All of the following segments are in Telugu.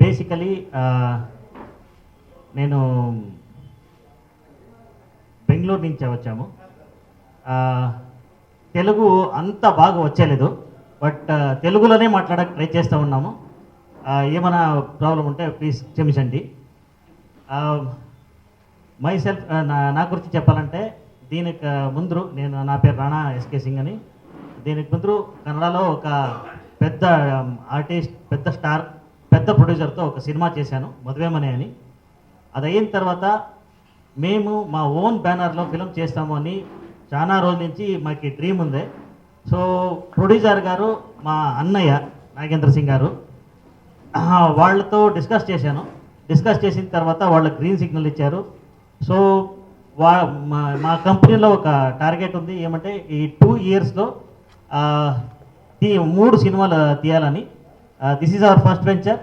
బేసికలీ నేను బెంగళూరు నుంచి వచ్చాము. తెలుగు అంత బాగా వచ్చేలేదు. బట్ తెలుగులోనే మాట్లాడక ట్రై చేస్తూ ఉన్నాము. ఏమైనా ప్రాబ్లం ఉంటే ప్లీజ్ క్షమించండి. మై సెల్ఫ్ నా నా గురించి చెప్పాలంటే దీనికి ముందు నేను నా పేరు రాణా ఎస్కే సింగ్ అని. దీనికి ముందు కన్నడలో ఒక పెద్ద um, ఆర్టిస్ట్ పెద్ద స్టార్ పెద్ద ప్రొడ్యూసర్తో ఒక సినిమా చేశాను మధువేమనే అని. అది అయిన తర్వాత మేము మా ఓన్ బ్యానర్లో ఫిలం చేస్తాము అని చాలా రోజుల నుంచి మాకు డ్రీమ్ ఉంది. సో ప్రొడ్యూసర్ గారు మా అన్నయ్య నాగేంద్ర సింగ్ గారు వాళ్ళతో డిస్కస్ చేశాను. డిస్కస్ చేసిన తర్వాత వాళ్ళు గ్రీన్ సిగ్నల్ ఇచ్చారు. సో వా మా మా కంపెనీలో ఒక టార్గెట్ ఉంది. ఏమంటే ఈ టూ ఇయర్స్లో మూడు సినిమాలు తీయాలని. This is our first venture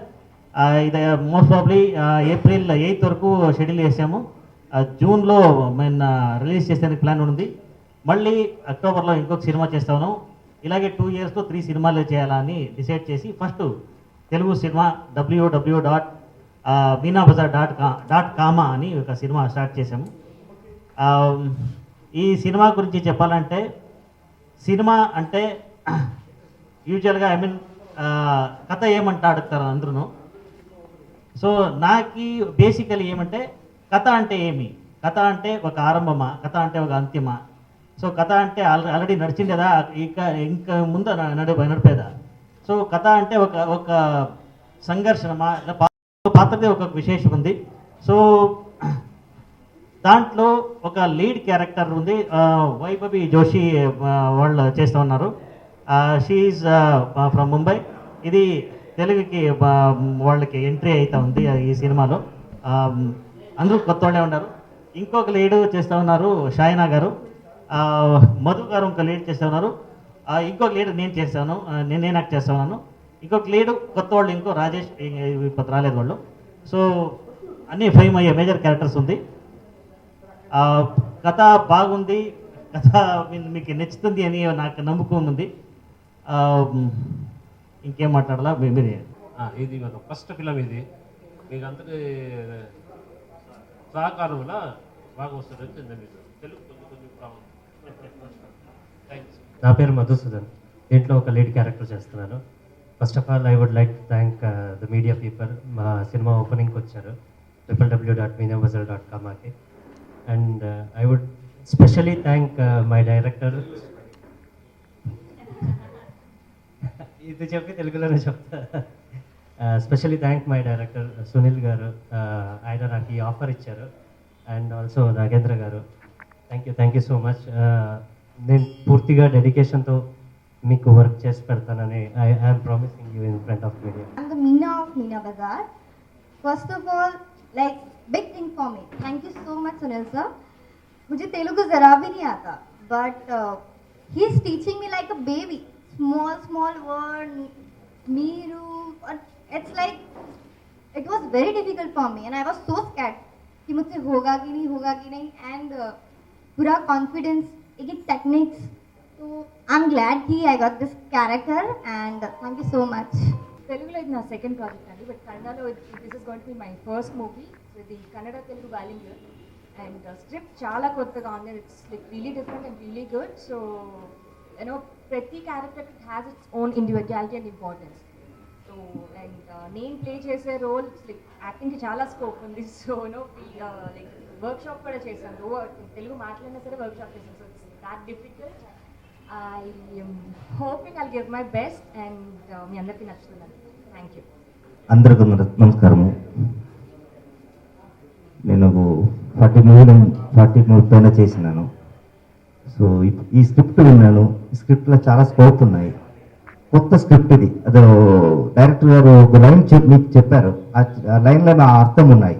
ఇది మోస్ట్ ప్రాబ్లీ ఏప్రిల్ ఎయిత్ వరకు షెడ్యూల్ చేసాము. జూన్లో మేము రిలీజ్ చేసేందుకు ప్లాన్ ఉంది. మళ్ళీ అక్టోబర్లో ఇంకొక సినిమా చేస్తాను. ఇలాగే టూ ఇయర్స్లో త్రీ సినిమాలు చేయాలని డిసైడ్ చేసి first Telugu cinema W W W dot Meena Bazaar dot కా డాట్ కామా అని ఒక సినిమా స్టార్ట్ చేసాము. ఈ సినిమా గురించి చెప్పాలంటే సినిమా అంటే యూజువల్గా ఐ మీన్ కథ ఏమంటా అడుగుతారు అందరూ సో నాకు బేసికలీ ఏమంటే కథ అంటే ఏమి? కథ అంటే ఒక ఆరంభమా? కథ అంటే ఒక అంత్యమా? సో కథ అంటే ఆల్రెడీ నడిచిందేదా ఇంకా ఇంకా ముందు నడి నడిపేదా? సో కథ అంటే ఒక ఒక సంఘర్షణమా? ఇలా పా- ఒక విశేషం ఉంది. సో దాంట్లో ఒక లీడ్ క్యారెక్టర్ ఉంది. వైభవి జోషి వాళ్ళు చేస్తూ ఉన్నారు. షీఈ్ ఫ్రమ్ ముంబై ఇది తెలుగుకి వాళ్ళకి ఎంట్రీ అవుతా ఉంది ఈ సినిమాలో. అందరూ కొత్త వాళ్ళే ఉన్నారు. ఇంకొక లీడ్ చేస్తూ ఉన్నారు షాయినా గారు. మధు గారు ఒక లీడ్ చేస్తూ ఉన్నారు. ఇంకొక లీడ్ నేను చేస్తాను నేను నేను యాక్ట్ చేస్తా ఉన్నాను. ఇంకొక లీడ్ కొత్త వాళ్ళు ఇంకో రాజేష్ ఇప్పుడు రాలేదు వాళ్ళు. సో అన్నీ ఫైమ్ అయ్యే మేజర్ క్యారెక్టర్స్ ఉంది. కథ బాగుంది. కథ మీకు నచ్చుతుంది అని నాకు నమ్మకం ఉంది. ఇంకేం మాట్లాడాలా? మీరే. ఆ, ఇది ఒక ఫస్ట్ ఫిలం ఇది. మీకు అంతటి సహకారం వల్ల బాగా వస్తుంది మీకు తెలుగు కొంచెం కొంచెం ప్రాబ్లం థ్యాంక్స్ నా పేరు మధుసూదన్. దీంట్లో ఒక లీడ్ క్యారెక్టర్ చేస్తున్నాను. First of all I would like thank the media people మా సినిమా ఓపెనింగ్కి వచ్చారు. Triple W dot media Bazaar dot కామాకి and I would specially thank my director ఇది చెప్పి తెలుగులోనే చెప్తా specially thank my director Sunil garu Uh, ఆయన నాకు ఈ ఆఫర్ ఇచ్చారు and also Nagendra garu thank you thank you so much నేను పూర్తిగా డెడికేషన్తో మీకు వర్క్ చేసి పెడతానని I I'm promising you in front of media I'm the Meena of Meena Bazaar. First of all, like big thing for me. Thank you so much, Sunil sir. मुझे तेलुगु जरा भी नहीं आता but uh, he is teaching me like a baby. Small, small word, meeru. and It's like it was very difficult for me and I was so scared कि मुझसे होगा कि नहीं होगा कि नहीं and uh, पूरा confidence, एक techniques. So I'm glad कि I got this character and thank you so much. తెలుగులో ఇది నా సెకండ్ ప్రాజెక్ట్ అండి బట్ కన్నడలో this is going to be my first movie ఇది Kannada Telugu bilingual and script చాలా కొత్తగా ఉంది it's like really different and really good so you know ప్రతి character has its own individuality and importance so and నేను ప్లే చేసే రోల్ లైక్ యాక్టింగ్కి చాలా స్కోప్ ఉంది. So no like workshop కూడా చేశాను రో తెలుగు మాట్లాడినా సరే వర్క్ షాప్ చేశాను so it's that difficult I hoping I'll give my best and మీ అందరికీ నచ్చుతున్నాను థ్యాంక్ యూ అందరికీ నమస్కారము. నేను ఫార్టీ మూవీ ఫార్టీ మూవీ పైన చేసినాను. సో ఇప్- ఈ స్క్రిప్ట్ విన్నాను. స్క్రిప్ట్లో చాలా స్కోప్ ఉన్నాయి. కొత్త స్క్రిప్ట్ ఇది. అదో డైరెక్టర్ గారు ఒక లైన్ మీకు చెప్పారు. ఆ లైన్లో నా అర్థం ఉన్నాయి.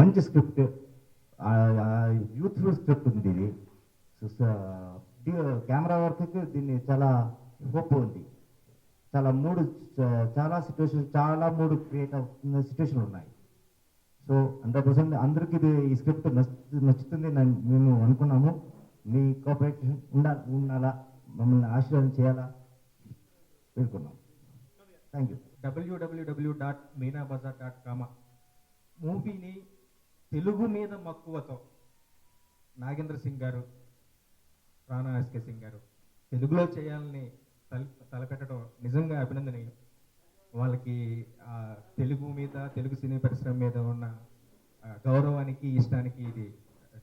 మంచి స్క్రిప్ట్. యూత్ఫుల్ స్క్రిప్ట్ ఉంది ఇది. కెమెరా వర్క్కి దీన్ని చాలా హోప్ ఉంది. చాలా మూడు చాలా సిచ్యువేషన్ చాలా మూడు క్రియేట్ అవుతున్న సిచ్యువేషన్ ఉన్నాయి. సో హండ్రెడ్ పర్సెంట్ అందరికీ ఇది ఈ స్క్రిప్ట్ నచ్చు నచ్చుతుంది మేము అనుకున్నాము. మీ కోఆపరేషన్ ఉండాలి ఉండాలా? మమ్మల్ని ఆశీర్వాదం చేయాలా? వేడుకున్నాం thank you W W W dot Meena Bazaar dot com మూవీని తెలుగు మీద మక్కువతో నాగేంద్ర సింగ్ గారు రాణా ఎస్కే సింగ్ గారు తెలుగులో చేయాలని తల తలపెట్టడం నిజంగా అభినందనీయం. వాళ్ళకి తెలుగు మీద తెలుగు సినీ పరిశ్రమ మీద ఉన్న గౌరవానికి ఇష్టానికి ఇది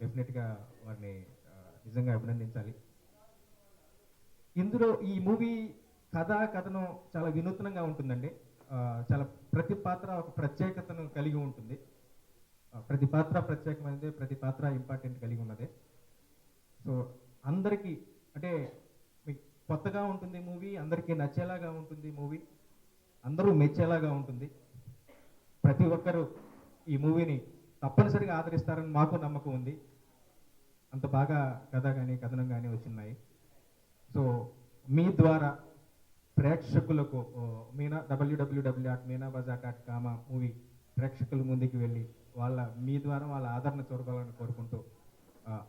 డెఫినెట్గా వారిని నిజంగా అభినందించాలి. ఇందులో ఈ మూవీ కథ కథనం చాలా వినూత్నంగా ఉంటుందండి. చాలా ప్రతి పాత్ర ఒక ప్రత్యేకతను కలిగి ఉంటుంది. ప్రతి పాత్ర ప్రత్యేకమైనది ప్రతి పాత్ర ఇంపార్టెంట్ కలిగి ఉన్నది. సో అందరికీ అంటే మీకు కొత్తగా ఉంటుంది మూవీ అందరికీ నచ్చేలాగా ఉంటుంది మూవీ అందరూ మెచ్చేలాగా ఉంటుంది. ప్రతి ఒక్కరూ ఈ మూవీని తప్పనిసరిగా ఆదరిస్తారని మాకు నమ్మకం ఉంది. అంత బాగా కథ కానీ కథనం కానీ వచ్చినాయి. సో మీ ద్వారా ప్రేక్షకులకు Meena W W W dot Meena Bazaar dot com movie ప్రేక్షకుల ముందుకు వెళ్ళి వాళ్ళ మీ ద్వారా వాళ్ళ ఆదరణ చూడాలని కోరుకుంటూ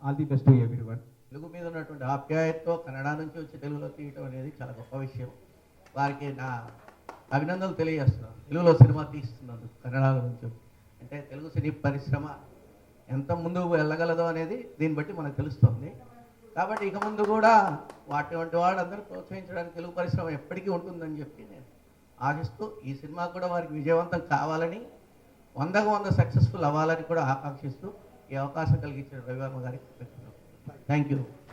all the best everyone Telugu మీద ఉన్నటువంటి ఆప్యాయతతో కన్నడ నుంచి వచ్చి తెలుగులో తీయటం అనేది చాలా గొప్ప విషయం. వారికి నా అభినందనలు తెలియజేస్తున్నాను. తెలుగులో సినిమా తీస్తున్నందుకు కన్నడ నుంచి. అంటే తెలుగు సినీ పరిశ్రమ ఎంత ముందుకు వెళ్ళగలదో అనేది దీన్ని బట్టి మనకు తెలుస్తుంది. కాబట్టి ఇక ముందు కూడా అటువంటి వాళ్ళందరూ ప్రోత్సహించడానికి తెలుగు పరిశ్రమ ఎప్పటికీ ఉంటుందని చెప్పి నేను ఆశిస్తూ ఈ సినిమా కూడా వారికి విజయవంతం కావాలని వందకు వంద సక్సెస్ఫుల్ అవ్వాలని కూడా ఆకాంక్షిస్తూ ఈ అవకాశం కలిగించిన రవివర్మ గారికి థ్యాంక్ యూ